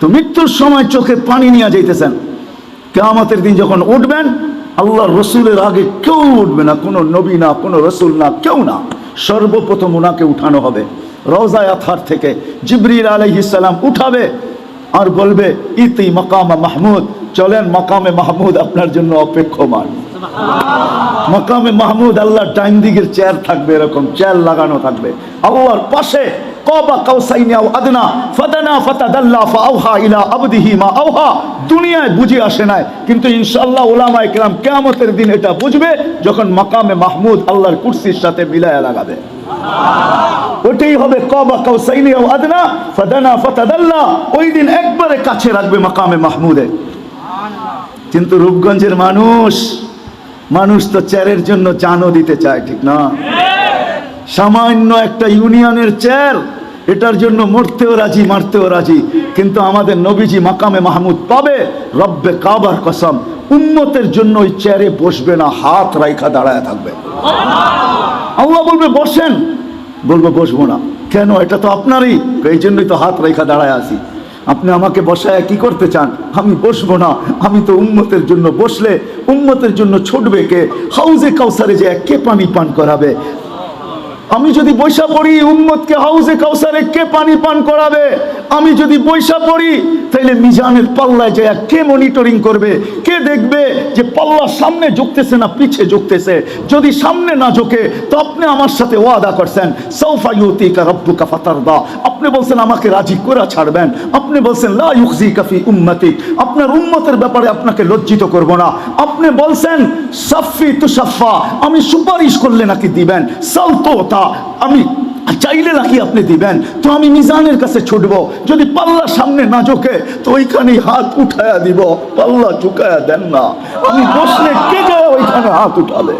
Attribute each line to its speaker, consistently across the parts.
Speaker 1: তো মৃত্যুর সময় চোখে পানি নিয়ে যাইতেছেন। কেয়ামতের দিন যখন উঠবেন, আল্লাহ রসুলের আগে কেউ উঠবে না, কোনো নবী না, কোনো রসুল না, কেউ না। সর্বপ্রথম ওনাকে উঠানো হবে। রওজায় আথার থেকে জিবরিল আলহিসাল্লাম উঠাবে আর বলবে, ইতি মকামা মাহমুদ। চলেন, মকামে মাহমুদ আপনার জন্য অপেক্ষমান। মকামে মাহমুদ আল্লাহ টাইম দিকের চেয়ার থাকবে, এরকম চেয়ার লাগানো থাকবে। আল্লাহর পাশে কিয়ামতের দিন এটা বুঝবে যখন মাকামে মাহমুদ আল্লাহর কুরসির সাথে মিলায়া লাগাবে। ওটাই হবে কবা কাউসাইনি আদনা, ফাদানা ফাতাদাল্লা। ওই দিন একবারে কাছে রাখবে মাকামে মাহমুদে। কিন্তু রূপগঞ্জের মানুষ মানুষ তো চেয়ারের জন্য জানও দিতে চায়, ঠিক না? সামান্য একটা ইউনিয়নের চেয়ার এটার জন্য মরতেও রাজি, মারতেও রাজি। কিন্তু আমাদের নবীজি মাকামে মাহমুদ পাবে, রব্বে কাবার কসম উন্মতের জন্য ওই চেয়ারে বসবে না, হাত রাইখা দাঁড়ায় থাকবে। আল্লাহ বলবে, বসেন। বলব, বসবো না। কেন? এটা তো আপনারই। এই জন্যই তো হাত রেখা দাঁড়ায় আছি। আপনি আমাকে বসায় কি করতে চান? আমি বসবো না। আমি তো উম্মতের জন্য বসলে, উম্মতের জন্য ছুটবে কে? হাউজে কাউসারে যে কে পানি পান করাবে। আমি যদি বৈশা পড়ি, উম্মতকে হাউজে কাউসারে কে পানি পান করাবে? আমি যদি বৈশা পড়ি তাহলে মিজানের পাল্লায় যায় কে মনিটরিং করবে? কে দেখবে যে পাল্লা সামনে ঝুঁকতেছে না পিছে ঝুঁকতেছে? যদি সামনে না ঝুঁকে, তো আপনি আমার সাথে ওয়াদা করছেন সৌফা ইউতিকা রব্বুকা ফাতারদা। আপনি বলছেন, আমাকে রাজি করে ছাড়বেন। আপনি বলছেন, লা ইউখজি কাফি উম্মতি। আপনার উম্মতের ব্যাপারে আপনাকে লজ্জিত করব না। আপনি বলছেন, সাফি তুসাফা আমি সুপারিশ করলে নাকি দিবেন। সালতোতা আমি চাইলে নাকি আপনি দিবেন? তো আমি মিজানের কাছে ছুটবো। যদি পাল্লা সামনে না চোখে তো ওইখানে হাত উঠায়া দিব। পাল্লা চুকায়া দেন না। আমি বসলে কে যায় ওইখানে হাত উঠাবে?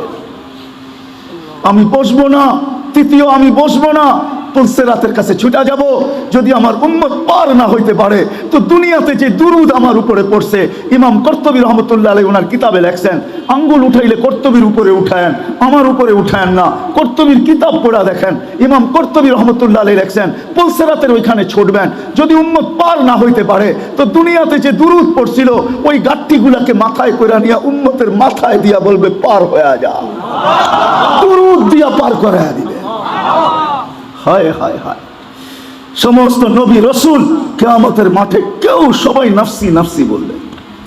Speaker 1: আমি বসবো না। তৃতীয়, আমি বসবো না। পুলসেরাতের কাছে ছুটা যাব। যদি আমার উম্মত পার না হইতে পারে, তো দুনিয়াতে যে দুরুদ আমার উপরে পড়ছে, ইমাম কর্তবী রহমতুল্লাহ আলী ওনার কিতাবে লেখছেন, আঙ্গুল উঠাইলে কর্তবীর উপরে উঠায়েন, আমার উপরে উঠায়েন না। কর্তবীর কিতাব পড়া দেখেন, ইমাম কর্তবী রহমতুল্লাহ আলী লেখছেন পুলসেরাতের ওইখানে ছুটবেন। যদি উম্মত পার না হইতে পারে, তো দুনিয়াতে যে দুরুদ পড়ছিল, ওই গাঠটিগুলাকে মাথায় করে নিয়ে উম্মতের মাথায় দিয়া বলবে, পার হয়ে যা। দুরুদ দিয়া পার করে দিবে। হায় হায় হায়। সমস্ত নবী রসুল কেয়ামতের মাঠে কেউ সবাই নাফসি নাফসি বললে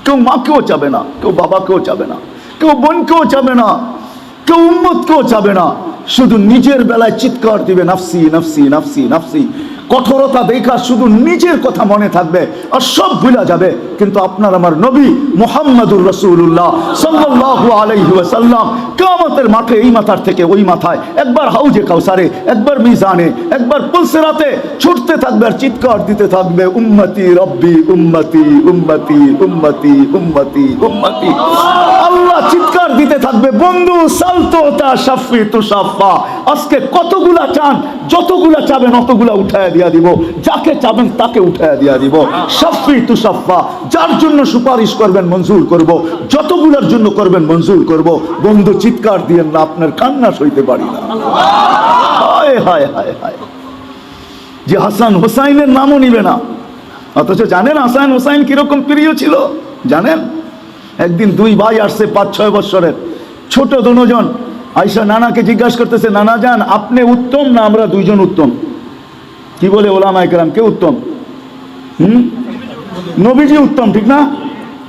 Speaker 1: কেউ মাকেও চাবে না, কেউ বাবাকেও চাবে না, কেউ বোনকেও চাবে না, কেউ উম্মতকেও চাবে না। শুধু নিজের বেলায় চিৎকার দিবে, নাফসি নাফসি নাফসি নাফসি। কঠোরতা দেখা শুধু নিজের কথা মনে থাকবে আর সব ভুলা যাবে। কিন্তু আপনার আমার নবী মোহাম্মদুর রসুল্লাহ সাল্লাল্লাহু আলাইহি ওয়াসাল্লাম কিয়ামতের মাঠে এই মাথার থেকে ওই মাথায় একবার হাউজে কাউসারে, একবার মিজানে, একবার পুলসেরাতে ছুটতে থাকবে আর চিৎকার দিতে থাকবে, উম্মতি রব্বি, উম্মতি উম্মতি উম্মতি উম্মতি উম্মতি। আল্লাহ চিৎকার দিতে থাকবে, বন্ধু, সালতো তা সাফি তুষাফা আজকে কতগুলা চান, যতগুলা চাবেন অতগুলা উঠায় দিয়া দিব, যাকে চাবেন তাকে উঠায় দিয়া দিব। সাফি তুষাফা যার জন্য সুপারিশ করবেন মঞ্জুর করব, যতগুলার জন্য করবেন মঞ্জুর করব। বন্ধু, চিৎকার দিয়েন না, আপনার কান্না সইতে পারি না। হায় হায় হায় হায়। যে হাসান হোসাইনের নামও নিবে না। অথচ জানেন হাসান হোসাইন কীরকম প্রিয় ছিল? জানেন? একদিন দুই ভাই আসছে পাঁচ, ছয় বছরের ছোট দুজন। আইসা নানাকে জিজ্ঞাসা করতেছে, নানা যান আপনি উত্তম না আমরা দুইজন উত্তম? কি বলে ওলামা একরাম কে উত্তম? হুম? নবীজি উত্তম, ঠিক না?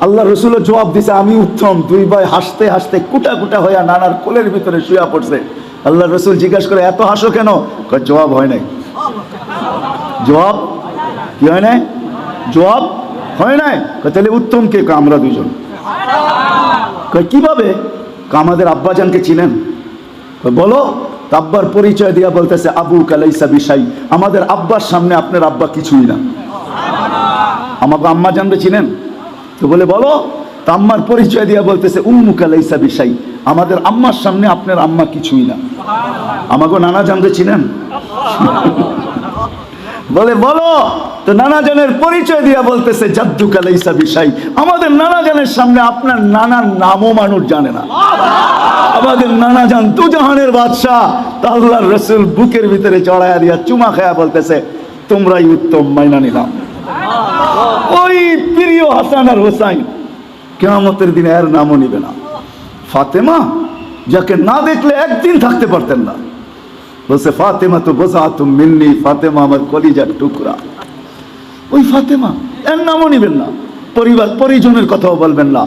Speaker 1: আল্লাহ রসুলের জবাব দিছে, আমি উত্তম। দুই ভাই হাসতে হাসতে কুটা কুটা হইয়া নানার কোলের ভিতরে শুয়া পড়ছে। আল্লাহ রসুল জিজ্ঞাসা করে, এত হাসো কেন? জবাব হয় নাই। জবাব? কি হয় নাই? জবাব হয় নাই? তাহলে উত্তম কে? আমরা দুজন কীভাবে? আমাদের আব্বাজানকে চিনেন। বলো। আব্বার পরিচয় দিয়া বলতেছে আবু কালাইসা বিশাই। আমাদের আব্বার সামনে আপনার আব্বা কিছুই না। আমাকে আম্মা জানবে, চিনেন? তো বলে, বলো। তা আম্মার পরিচয় দিয়া বলতেছে উম্মু কালাইসা বিশাই। আমাদের আম্মার সামনে আপনার আম্মা কিছুই না। আমাকে নানা জানতে চিনেন? বলে, বলো। তো নানা জানের পরিচয় দিয়া বলতেছে জাদ্দু কালাইসা বিশাই। আমাদের নানা জানের সামনে আপনার নানার নামও মানুষ জানে না। আমাদের নানা জান তু জাহানের বাদশাহ, তা রসুল বুকের ভিতরে চড়াইয়া দিয়া চুমা খায়া বলতেছে তোমরাই উত্তম মাইনা নিলাম। ও হাসান আর হোসাইন কেয়ামতের দিনে এর নামও নিবে না। ফাতেমা, যাকে না দেখলে একদিন থাকতে পারতেন না। বলছে ফাতেমা তো বোঝা তুমি মিলনি ফাতেমা আমার কলিজার টুকরা। ওই ফাতেমা, এর নামও নিবেন না। পরিবার, পরিজনের কথাও বলবেন না।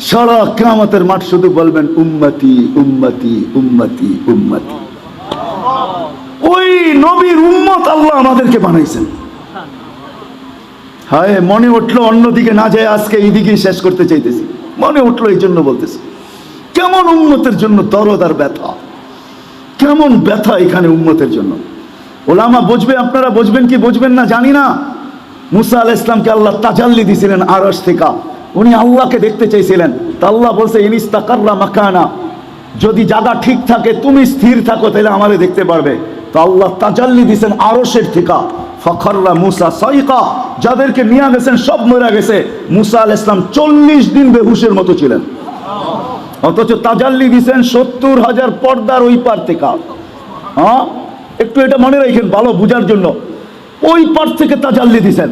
Speaker 1: সারা কেয়ামতের মাঠ শুধু বলবেন, উম্মতি উম্মতি উম্মতি উম্মতি। ওই নবীর উম্মত আল্লাহ আমাদেরকে বানাইছেন। হায়, মনে উঠল অন্যদিকে না যায়, আজকে এইদিকে শেষ করতে চাইতেছি। মনে উঠল এই জন্য বলতেছি। কেমন উন্মতের জন্য দরদ আর ব্যথা। কেমন ব্যথা এখানে উন্মতের জন্য। ওলামা বুঝবে, আপনারা বুঝবেন কি বুঝবেন না জানি না। মুসা আল ইসলামকে আল্লাহ তাজাল্লি দিছিলেন আরস থেকে। উনি আল্লাহকে দেখতে চাইছিলেন। তা আল্লাহ বলছে ইনিস্তাকাররা মাকানা। যদি জায়গা ঠিক থাকে, তুমি স্থির থাকো, তাহলে আমারে দেখতে পারবে। তো আল্লাহ তাজাল্লি দিছেন আরসের থেকে। ফখররা মুসা সাইকা। যাদেরকে নিয়ে গেছেন, সব মরে গেছে। মুসা আল ইসলাম চল্লিশ দিন বেহুশের মতো ছিলেন। অথচ তাজাল্লি দিছেন সত্তর হাজার পর্দার ওই পার থেকে। হ্যাঁ একটু এটা মনে রাখেন, ভালো বুঝার জন্য। ওই পার থেকে তাজাল্লি দিছেন।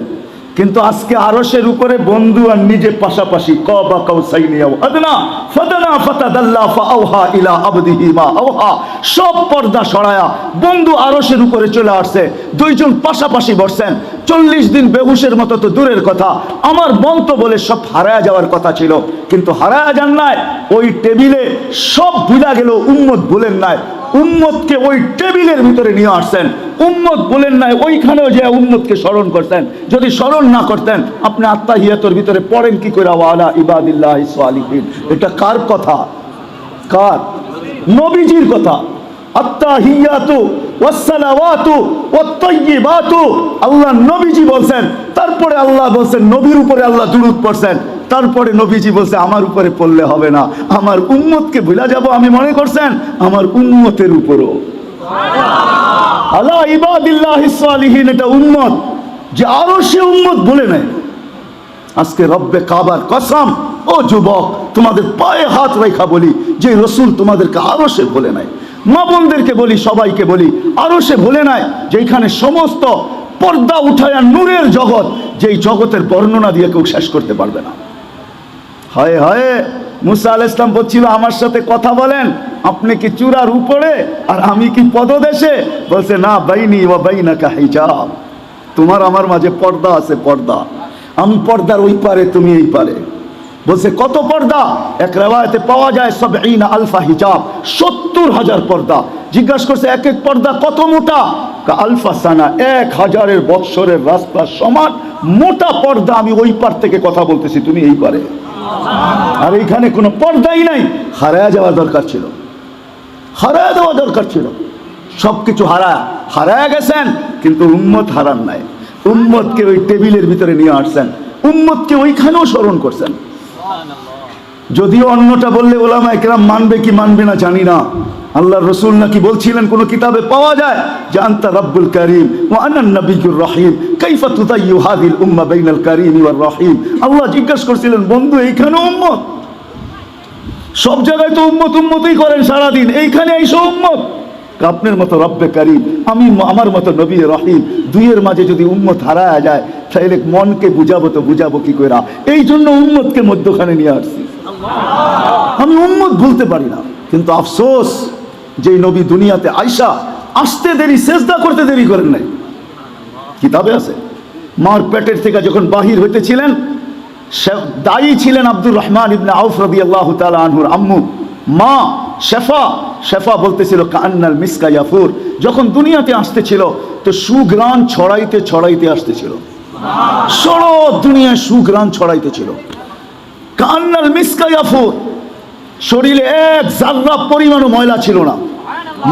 Speaker 1: কিন্তু আজকে আরসের উপরে বন্ধু আর নিজে পাশাপাশি ক বা কাউ সাইনিয়াও আদনা, ফাদানা ফাতাদাল্লা ফাআওহা ইলা আবদিহি মা আওহা। সব পর্দা সরায়া বন্ধু আরসের উপরে চলে আসছে, দুইজন পাশাপাশি বসছেন। চল্লিশ দিন বেহুশের মতো তো দূরের কথা। আমার মন তো বলে সব হারায়া যাওয়ার কথা ছিল। কিন্তু হারায়া যান নাই, ওই টেবিলে সব ভুলা গেল, উম্মত বলেন নাই। উম্মতকে ওই টেবিলের ভিতরে নিয়ে আসছেন। উম্মত বলেন নাই, ওইখানেও যে উম্মতকে স্মরণ করতেন যদি স্মরণ না করতেন, আপনি আত্মা হিয়াতর ভিতরে পড়েন কি করে? ওয়ালা ইবাদিল্লাহ এটা কার কথা? কার? নবীজির কথা। আত্তাহিয়াতু ওয়াসসালাওয়াতু ওয়াত্তাইয়িবাতু। আল্লাহ নবীজি বলছেন, তারপরে আল্লাহ বলছেন, নবীর উপরে আল্লাহ দুরূদ পড়ছেন। তারপরে নবীজি বলছে, আমার উপরে পড়লে হবে না। আমার উম্মতকে ভুলা যাব আমি মনে করছেন, আমার উম্মতের উপরও। আল্লাহ ইবাদিল্লাহ সালিহিন, এটা উম্মত যে আরও সে উম্মত বলে নেয়। আজকে রব্বে কাবার কসম, ও যুবক, তোমাদের পায়ে হাত রেখা বলি, যে রসুল তোমাদেরকে আরও সে বলে নাই মা বোনদেরকে বলি, সবাইকে বলি, আরও সে বলে নাই যেখানে সমস্ত পর্দা উঠায়া নূরের জগৎ, যেই জগতের বর্ণনা দিয়ে কেউ শেষ করতে পারবে না। হায় হায়, মুসা আল ইসলাম বলছিল, আমার সাথে কথা বলেন, আপনি কি চূড়ার উপরে আর আমি কি পদদেশে? বলছে, না, বাইনি ও বাইনা হিজাব। তোমার আমার মাঝে পর্দা আছে, পর্দা। আমি পর্দার ওই পারে, তুমি এই পারে। বলছে, কত পর্দা? এক রেওয়ায়তে পাওয়া যায় সব ইনা আলফা হিজাব, সত্তর হাজার পর্দা। জিজ্ঞাসা করছে, এক এক পর্দা কত মোটা? আলফা সানা, এক হাজারের বৎসরের রাস্তার সমান, মোটা পর্দা আমি ওই পার থেকে কথা বলতেছি, তুমি এই পারে। আর এইখানে কোনো পর্দাই নাই, হারায়া যাওয়া দরকার ছিল। হারায়া দেওয়া দরকার ছিল। সব কিছু হারা হারায়া গেছেন, কিন্তু উম্মত হারান নাই। উম্মতকে ওই টেবিলের ভিতরে নিয়ে আসছেন। উম্মতকে ওইখানেও স্মরণ করছেন। যদিও অন্যটা বললে ওলামা একরাম মানবে কি মানবে না জানি না। আল্লাহ রসুল নাকি বলছিলেন কোন কিতাবে পাওয়া যায় যে আন্তা রব্বুল করিম ও আনান নবিকুর রহিম, কাইফা তুতাইয়ু হাদিল উম্মা বাইনাল করিম ওয়ার রহিম। আল্লাহ জিজ্ঞেস করছিলেন, বন্ধু, এইখানে উম্মত? সব জায়গায় তো উম্মত উম্মতই করেন সারাদিন, এইখানে এইসব উম্মত। আপনার মতো রব্বে করিম, আমি আমার মতো নবী রহিম, দুইয়ের মাঝে যদি উম্মত হারায় যায়, তাহলে মনকে বুঝাবো তো বুঝাবো কি করে এই জন্য উম্মতকে মধ্যখানে নিয়ে আসছি। আমি উম্মত ভুলতে পারি না। কিন্তু আফসোস যে নবী দুনিয়াতে আইসা, আসতে দেরি, সেজদা করতে দেরি করেন নাই। কিতাবে আছে। মার পেটের থেকে যখন বাহির হইতেছিলেন দায়ী ছিলেন আব্দুর রহমান ইবনে আউফ রবি আল্লাহ তালা আনহুর আম্মু। মা, শেফা শেফা বলতেছিল, কান্নাল মিসকা ইয়াফুর। যখন দুনিয়াতে আসতেছিল, তো সুগ্রাণ ছড়াইতে ছড়াইতে আসতেছিল। সরো দুনিয়ায় সুগ্রাণ ছড়াইতেছিল কান্নাল মিসকা ইয়াফুর। শরীরে এক জার্রা পরিমাণও ময়লা ছিল না।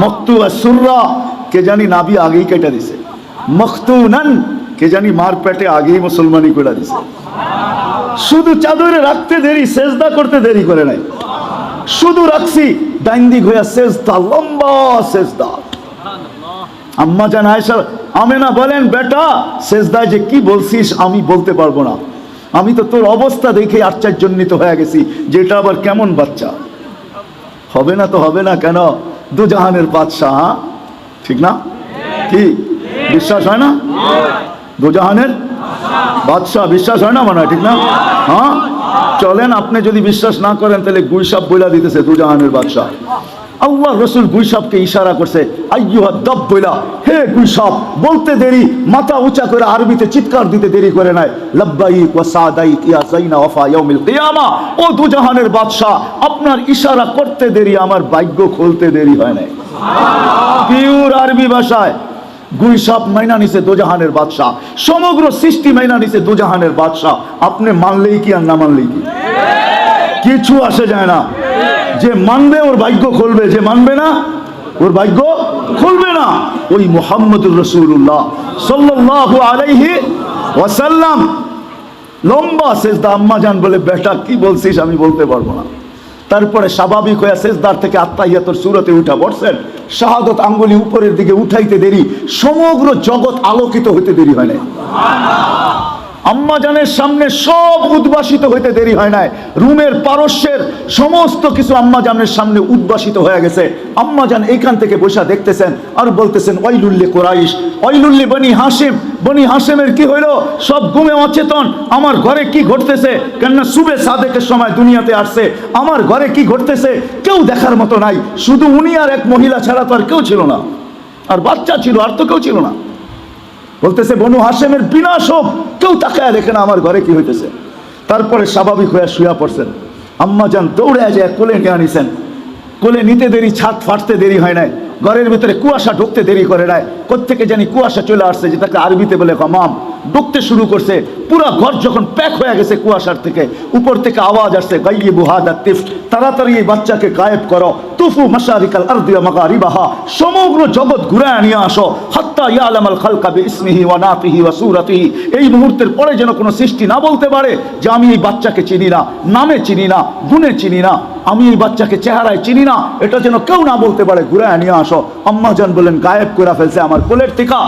Speaker 1: মক্তু আর সুররা, কে জানি নাবি আগেই কেটে দিছে। মক্তু মখতুনান কে জানি মার পেটে আগেই মুসলমানি করে দিছে। শুধু চাদরে রাখতে দেরি, সেজদা করতে দেরি করে নাই। শুধু রাখছি ডাইন দিক হইয়া সেজদা, লম্বা সেজদা। আম্মা জান আয়েশা, আমেনা বলেন, বেটা, সেজদায় যে কি বলছিস আমি বলতে পারব না। আমি তো তোর অবস্থা দেখে আশ্চর্যজনিত হয়ে গেছি যেটা আবার কেমন বাচ্চা। হবে না তো হবে না কেন? দুজাহানের বাদশাহ হ্যাঁ? ঠিক না? কি? বিশ্বাস হয় না? দুজাহানের বাদশাহ, বিশ্বাস হয় না মনে ঠিক না? হ্যাঁ? চলেন আপনি যদি বিশ্বাস না করেন তাহলে গুইসাব বইলা দিতেছে দুজাহানের বাদশাহ। আল্লাহ রসুল গুইসাবকে ইশারা করছে আইয়ুহা দব বইলা হে গুইসাব বলতে দেরি মাথা উঁচা করে আরবিতে চিৎকার দিতে দেরি করে নাই। লব্বাইক ওয়া সাদাইক ইয়া যাইনা ওয়াফা ইয়াউমিল কিয়ামা। ও দুজাহানের বাদশাহ আপনার ইশারা করতে দেরি আমার ভাগ্য খুলতে দেরি হয় নাই। পিওর আরবি ভাষায় গুইসাপ মাইনা নিছে দোজাহানের বাদশাহ। সমগ্র সৃষ্টি মাইনা নিছে দোজাহানের বাদশাহ। আপনি মানলেই কি আর না মানলেই কি? কিছু আসে যায় না। যে মানবে ওর ভাগ্য খুলবে, যে মানবে না, ওর ভাগ্য খুলবে না। ওই মোহাম্মদুর রসুল্লাহ সাল্লাল্লাহু আলাইহি ওয়াসাল্লাম লম্বা সেজদা আম্মা জান বলে, বেটা, কি বলছিস? আমি বলতে পারব না। তারপরে স্বাভাবিক হয়ে সেজদার থেকে আত্মাহিয়াতর সুরতে উঠা পড়ছেন শাহাদত আঙ্গুলি উপরের দিকে উঠাইতে দেরি সমগ্র জগৎ আলোকিত হইতে দেরি হয় নাই। আম্মাজানের সামনে সব উদ্ভাসিত হইতে দেরি হয় নাই। রুমের পারস্যের সমস্ত কিছু আম্মাজানের সামনে উদ্ভাসিত হয়ে গেছে। আম্মাজান এইখান থেকে বসে দেখতেছেন আর বলতেছেন, ওয়াইলুল্লি কোরাইশ, ওয়াইলুল্লি বনি হাসিম বনি হাসিমের কি হইল? সব ঘুমে অচেতন। আমার ঘরে কি ঘটতেছে? কেননা সুবে সাদেকের সময় দুনিয়াতে আসছে। আমার ঘরে কি ঘটতেছে? কেউ দেখার মতো নাই। শুধু উনি আর এক মহিলা ছাড়া তো আর কেউ ছিল না। আর বাচ্চা ছিল, আর তো কেউ ছিল না। বলতেছে, বনু হাসেমের বিনাশ হোক কেউ তাকায় দেখে না আমার ঘরে কি হইতেছে? তারপরে স্বাভাবিক হয়ে শুয়া পড়ছেন। আম্মা যান দৌড়ে যায়, কোলে নিয়ে আনিছেন। কোলে নিতে দেরি, ছাদ ফাটতে দেরি হয় নাই। ঘরের ভিতরে কুয়াশা ঢুকতে দেরি করে নাই। কোথেকে জানি কুয়াশা চলে আসছে, যেটাকে আরবিতে বলে কমাম ঢুকতে শুরু করছে। পুরো ঘর যখন প্যাক হয়ে গেছে কুয়াশার থেকে, উপর থেকে আওয়াজ আসছে, গাইয়ে বুহাদা তিফ, তাড়াতাড়ি এই বাচ্চাকে গায়েব করো। তুফু মাসারিকাল আরদিয়া মাগারিবাহা, সমগ্র জগৎ ঘুরায় নিয়ে আসো। হাত্তা ইয়ালামাল খালকা বিসমিহি ওয়া নাতিহি ওয়া সূরাতিহি। এই মুহূর্তের পরে যেন কোনো সৃষ্টি না বলতে পারে যে আমি এই বাচ্চাকে চিনি না, নামে চিনি না, গুণে চিনি না, আমি এই বাচ্চাকে চেহারায় চিনি না, এটা যেন কেউ না বলতে পারে, ঘুরায় নিয়ে আসো। আম্মা জান বলেন গায়েব করে ফেলছে আমার কোলের টিকা।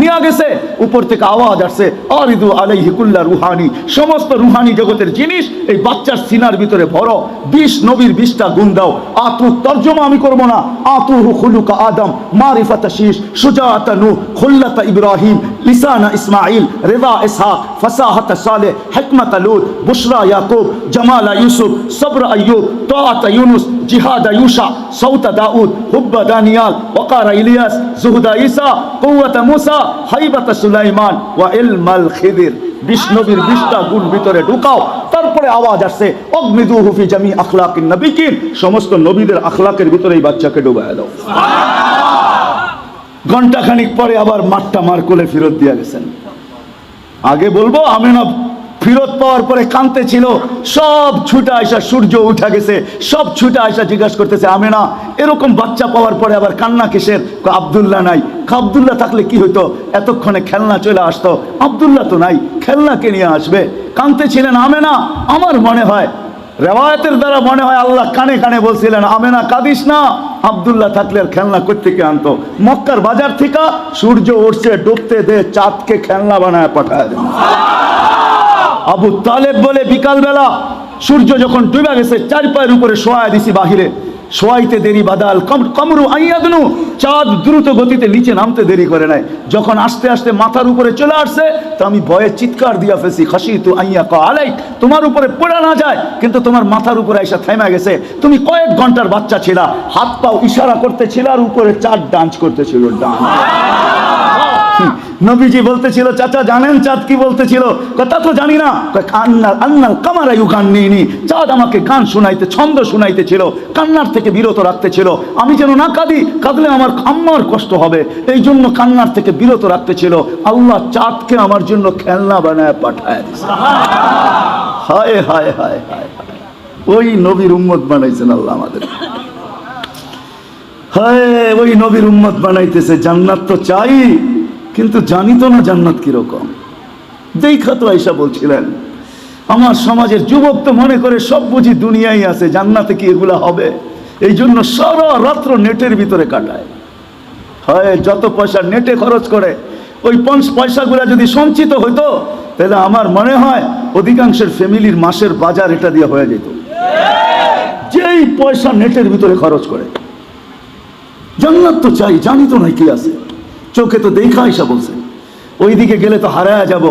Speaker 1: নিয়ে গেছে, উপর থেকে আওয়াজ আসছে, আরিদু আলাইহি কুল্লা রুহানি, সমস্ত রুহানি জগতের জিনিস এই বাচ্চার সিনার ভিতরে ভরো, বিশ নবীর বিশটা গুণ দাও আতু তর্জমা আমি করব না আতুহু খুলুকা আদম, মারিফাতা শীষ, সুজাতা নূহ, খুল্লাতা ইব্রাহিম, লিসানা ইসমাইল রেদা ইসহাক, ফাসাহাতা সালেহ, হিকমাতা লূত, বুশরা ইয়াকুব, জামালা ইউসুফ, সবরা আইয়ুব, তাআতা ইউনুস জিহাদা ইউশা সৌতা দাউদ, হুব্বা দানিয়াল ওকারা ইলিয়াস, জুহুদা ঈসা, কুওয়াতা মুসা, হাইবাতা সুলাইমান ওয়া ইলমাল খিদির। বিশ বিশটা গুণ ভিতরে ঢুকাও, তারপরে আওয়াজ আসছে অগ্নিদু হুফি জামি আখলাকিন নবিকিন সমস্ত নবীদের আখলাকের ভিতরে এই বাচ্চাকে ডুবায় দাও। ঘন্টাখানিক পরে আবার মাঠটা মার কোলে ফেরত দিয়ে গেছেন। আগে বলব, আমেনা ফেরত পাওয়ার পরে কানতে ছিল। সব ছুটা আসা সূর্য উঠা গেছে। সব ছুটা আসা জিজ্ঞাসা করতেছে, আমেনা, এরকম বাচ্চা পাওয়ার পরে আবার কান্না কিসের? আব্দুল্লাহ নাই। আব্দুল্লাহ থাকলে কি হইতো? এতক্ষণে খেলনা চলে আসতো। আব্দুল্লাহ তো নাই, খেলনাকে নিয়ে আসবে। কানতে ছিলেন আমেনা, আমার মনে হয় রেওয়ায়তের দ্বারা মনে হয় আল্লাহ কানে কানে বলছিলেন, আমেনা, কাঁদিস না। আব্দুল্লাহ থাকলে আর খেলনা থেকে আনতো? মক্কার বাজার থেকে সূর্য উঠছে, ডুবতে দে, চাঁদকে খেলনা বানায় পাঠায় আবু তালেব বলে, বিকালবেলা সূর্য যখন ডুবে গেছে চার পায়ের উপরে শোয়া দিছি বাহিরে। শোয়াইতে দেরি বাদাল, কম- কমরু আইয়াদনু, চাঁদ দ্রুত গতিতে নিচে নামতে দেরি করে নাই। যখন আস্তে আস্তে মাথার উপরে চলে আসছে, তো আমি ভয়ে চিৎকার দিয়া ফেছি খাসি তু আইয়া ক আলাই, তোমার উপরে পড়া না যায়, কিন্তু তোমার মাথার উপরে এসে থেমে গেছে। তুমি কয়েক ঘণ্টার বাচ্চা ছিলা হাত পাও ইশারা করতেছিল, আর উপরে চার ডান্স করতেছিল ডান্স। নবীজি বলতেছিল, চাচা, জানেন চাঁদ কি বলতেছিল? কথা তো জানি না। আন্নাল কামারা ইউ গান নিয়ে চাঁদ আমাকে গান শোনাইতে, ছন্দ শোনাইতেছিল, কান্নার থেকে বিরত রাখতেছিল। আমি যেন না কাঁদি, কাঁদলে আমার আম্মার কষ্ট হবে। এই জন্য কান্নার থেকে বিরত রাখতেছিল। আল্লাহ চাঁদকে আমার জন্য খেলনা বানায় পাঠায় হায় হায় হায় হায়। ওই নবীর উম্মত বানাইছেন আল্লাহ আমাদের। হায়, ওই নবীর উম্মত বানাইতেছে, জান্নাত তো চাই। কিন্তু জানিত না জান্নাত কীরকম। দেখা তো আইসা বলছিলেন, আমার সমাজের যুবক তো মনে করে সব বুঝি দুনিয়াই আছে, জান্নাতে কি এগুলা হবে? এই জন্য সারা রাত্র নেটের ভিতরে কাটায়। হয় যত পয়সা নেটে খরচ করে, ওই পঞ্চ পয়সাগুলা যদি সঞ্চিত হইতো, তাহলে আমার মনে হয় অধিকাংশের ফ্যামিলির মাসের বাজার এটা দিয়ে হয়ে যেত। যেই পয়সা নেটের ভিতরে খরচ করে। জান্নাত তো চাই জানি তো নাই কি আছে। চোখে তো দেখা এসা বলছে। ওইদিকে গেলে তো হারায়া যাব।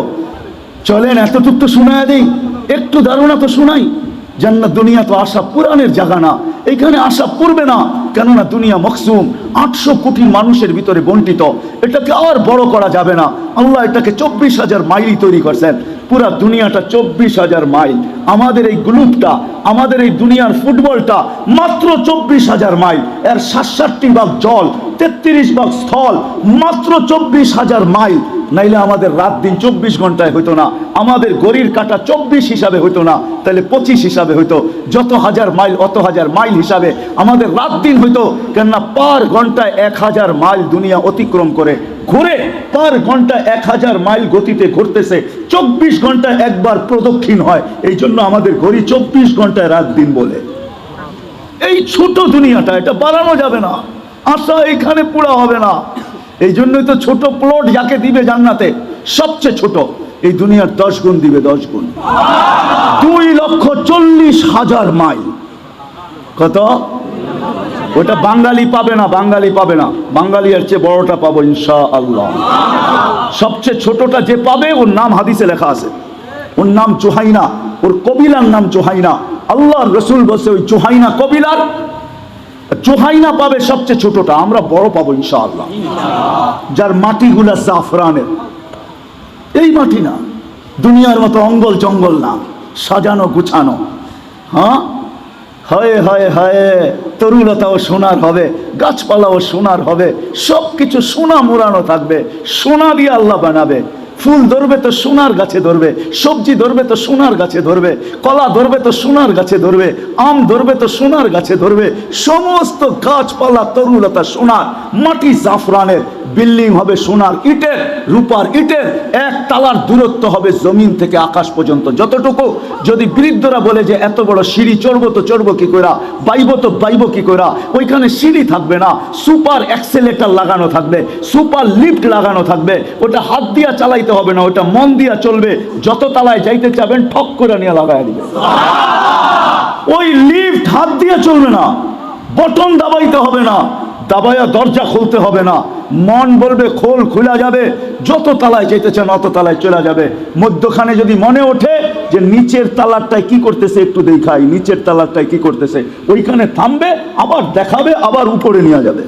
Speaker 1: চলেন, এতটুক তো শোনায় দেই। একটু ধারণা তো শোনাই। জান্নাত দুনিয়া তো আশা পুরাণের জায়গা না। এখানে আশা পড়বে না। কেননা দুনিয়া মকসুম আটশো কোটি মানুষের ভিতরে বন্টিত। এটাকে আর বড় করা যাবে না। আল্লাহ এটাকে চব্বিশ হাজার মাইলই তৈরি করছেন। পুরা দুনিয়াটা চব্বিশ হাজার মাইল। আমাদের এই গ্রুপটা, আমাদের এই দুনিয়ার ফুটবলটা মাত্র চব্বিশ হাজার মাইল। এর সাতষট্টি ভাগ জল, তেত্রিশ ভাগ স্থল, মাত্র চব্বিশ হাজার মাইল। নাইলে আমাদের রাত দিন চব্বিশ ঘন্টায় হইতো না। আমাদের গড়ির কাটা চব্বিশ হিসাবে হইতো না। তাহলে পঁচিশ হিসাবে হইতো। যত হাজার মাইল, অত হাজার মাইল হিসাবে আমাদের রাত দিন হইতো। কেননা পার ঘন্টায় এক হাজার মাইল দুনিয়া অতিক্রম করে। ঘুরে পার ঘণ্টা এক হাজার মাইল গতিতে ঘুরতেছে, চব্বিশ ঘণ্টা একবার প্রদক্ষিণ হয়। এই জন্য আমাদের ঘড়ি চব্বিশ ঘন্টায় রাত দিন বলে। এই ছোট দুনিয়াটা, এটা বাড়ানো যাবে না। আশা এখানে পুরা হবে না। এই জন্যই তো ছোট প্লট যাকে দিবে জান্নাতে, সবচেয়ে ছোট। এই দুনিয়ার দশ গুণ দিবে দশ গুণ। দুই লক্ষ চল্লিশ হাজার মাইল। কত? ওটা বাঙালি পাবে না, বাঙালি পাবে না। বাঙালি এর চেয়ে বড়টা পাবো ইনশা আল্লাহ সবচেয়ে ছোটটা যে পাবে, ওর নাম হাদিসে লেখা আছে। ওর নাম চোহাইনা ওর কবিলার নাম চোহাইনা আল্লাহর রসুল বসে ওই চোহাইনা কবিলার। চোহাইনা পাবে সবচেয়ে ছোটটা, আমরা বড় পাবো ইনশাআল্লাহ। যার মাটিগুলা জাফরানের। এই মাটি না, দুনিয়ার মতো অঙ্গল জঙ্গল না, সাজানো, গুছানো। হ্যাঁ? হয় হয় হয় তরুলতাও সোনার হবে, গাছপালাও সোনার হবে সব কিছু সোনা মোড়ানো থাকবে, সোনা দিয়ে আল্লাহ বানাবে। ফুল ধরবে তো সোনার গাছে ধরবে, সবজি ধরবে তো সোনার গাছে ধরবে, কলা ধরবে তো সোনার গাছে ধরবে, আম ধরবে তো সোনার গাছে ধরবে, সমস্ত গাছপালা তরুলতা সোনার মাটি জাফরানের বিল্ডিং হবে সোনার ইটের, রূপার ইটের, এক তালার দূরত্ব হবে জমিন থেকে আকাশ পর্যন্ত। যতটুকু যদি বৃদ্ধরা বলে যে এত বড় সিঁড়ি, চড়বো তো চড়বো কি করা বাইব তো বাইব কি করা ওইখানে সিঁড়ি থাকবে না, সুপার অ্যাক্সেলেটার লাগানো থাকবে, সুপার লিফট লাগানো থাকবে, ওটা হাত দিয়া চালাইতে হবে না ওটা মন দিয়া চলবে। যত তালায় যাইতে চাবেন, ঠক করে নিয়ে লাগাই দিবে ওই লিফট হাত দিয়ে চলবে না বটন দাবাইতে হবে না, দাবাইয়া দরজা খুলতে হবে না। মন বলবে, খোল, খোলা যাবে। যত তালায় যেতে চান, অত তালায় চলে যাবে। মধ্যখানে যদি মনে ওঠে যে নিচের তালারটায় কি করতেছে, একটু দেখাই, নিচের তালারটায় কি করতেছে। ওইখানে থামবে, আবার দেখাবে, আবার উপরে নিয়ে যাবে।